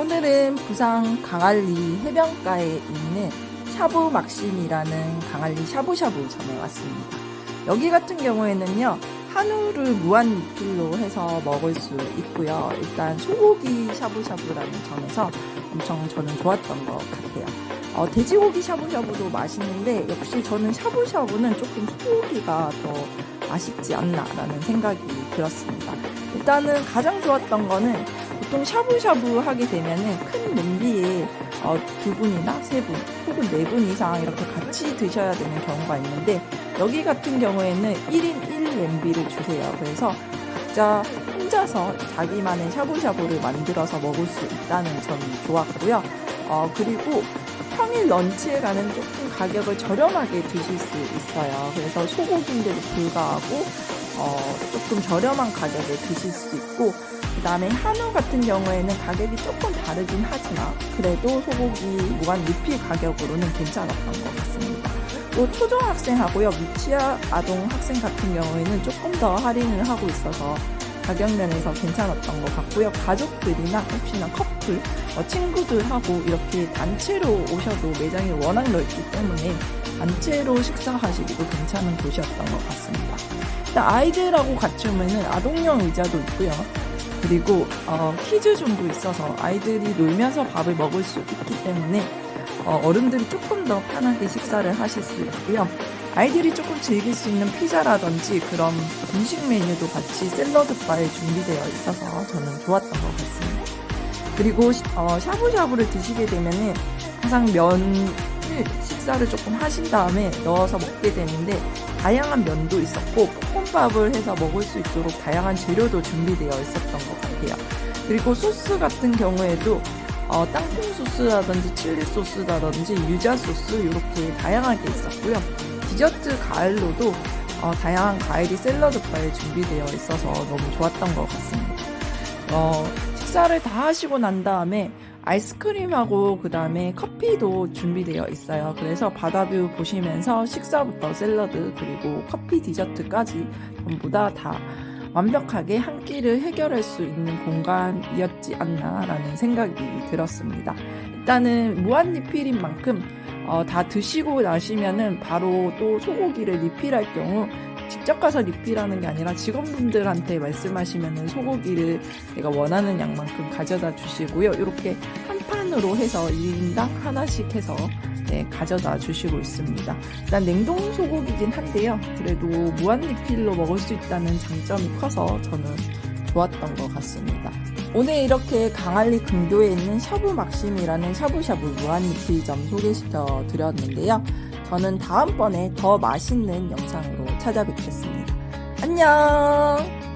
오늘은 부산 강알리 해변가에 있는 샤브 막심이라는 강알리 샤브샤브 점에 왔습니다. 여기 같은 경우에는요, 한우를 무한 리필로 해서 먹을 수 있고요. 일단 소고기 샤브샤브라는 점에서 엄청 저는 좋았던 것 같아요. 어, 돼지고기 샤브샤브도 맛있는데 역시 저는 샤브샤브는 조금 소고기가 더 맛있지 않나라는 생각이 들었습니다. 일단은 가장 좋았던 거는 보통 샤브샤브 하게 되면은 큰 냄비에 어, 두 분이나 세 분, 혹은 네 분 이상 이렇게 같이 드셔야 되는 경우가 있는데 여기 같은 경우에는 1인 1냄비를 주세요. 그래서 각자 혼자서 자기만의 샤브샤브를 만들어서 먹을 수 있다는 점이 좋았고요. 어, 그리고 평일 런치에 가는 조금 가격을 저렴하게 드실 수 있어요. 그래서 소고기인데도 불구하고 어, 조금 저렴한 가격에 드실 수 있고 그 다음에 한우 같은 경우에는 가격이 조금 다르긴 하지만 그래도 소고기 무한 리필 가격으로는 괜찮았던 것 같습니다. 또 초등학생하고요 미취학 아동 학생 같은 경우에는 조금 더 할인을 하고 있어서 가격 면에서 괜찮았던 것 같고요. 가족들이나 혹시나 커플, 어, 친구들하고 이렇게 단체로 오셔도 매장이 워낙 넓기 때문에 단체로 식사하시기도 괜찮은 곳이었던 것 같습니다. 아이들하고 같이 오면은 아동용 의자도 있고요. 그리고 어, 키즈 존도 있어서 아이들이 놀면서 밥을 먹을 수 있기 때문에 어, 어른들이 조금 더 편하게 식사를 하실 수 있고요. 아이들이 조금 즐길 수 있는 피자라든지 그런 음식 메뉴도 같이 샐러드 바에 준비되어 있어서 저는 좋았던 것 같습니다. 그리고 시- 어, 샤브샤브를 드시게 되면은 항상 면을 식사를 조금 하신 다음에 넣어서 먹게 되는데 다양한 면도 있었고 볶음밥을 해서 먹을 수 있도록 다양한 재료도 준비되어 있었던 것 같아요. 그리고 소스 같은 경우에도 어, 땅콩 소스라든지 칠리 소스라든지 유자 소스 이렇게 다양하게 있었고요. 디저트 가을로도 어, 다양한 과일이 샐러드 바에 준비되어 있어서 너무 좋았던 것 같습니다. 어, 식사를 다 하시고 난 다음에 아이스크림하고 그 다음에 커피도 준비되어 있어요. 그래서 바다뷰 보시면서 식사부터 샐러드 그리고 커피 디저트까지 전부 다 다 완벽하게 한 끼를 해결할 수 있는 공간이었지 않나라는 생각이 들었습니다. 일단은 무한 리필인 만큼 어, 다 드시고 나시면은 바로 또 소고기를 리필할 경우 직접 가서 리필하는 게 아니라 직원분들한테 말씀하시면은 소고기를 내가 원하는 양만큼 가져다 주시고요. 이렇게 한 판으로 해서 1인당 하나씩 해서 네, 가져다 주시고 있습니다. 일단 냉동 소고기긴 한데요. 그래도 무한 리필로 먹을 수 있다는 장점이 커서 저는 좋았던 것 같습니다. 오늘 이렇게 강할리 근교에 있는 샤브 막심이라는 샤브샤브 무한 리필점 소개시켜 드렸는데요. 저는 다음번에 더 맛있는 영상으로 찾아뵙겠습니다. 안녕!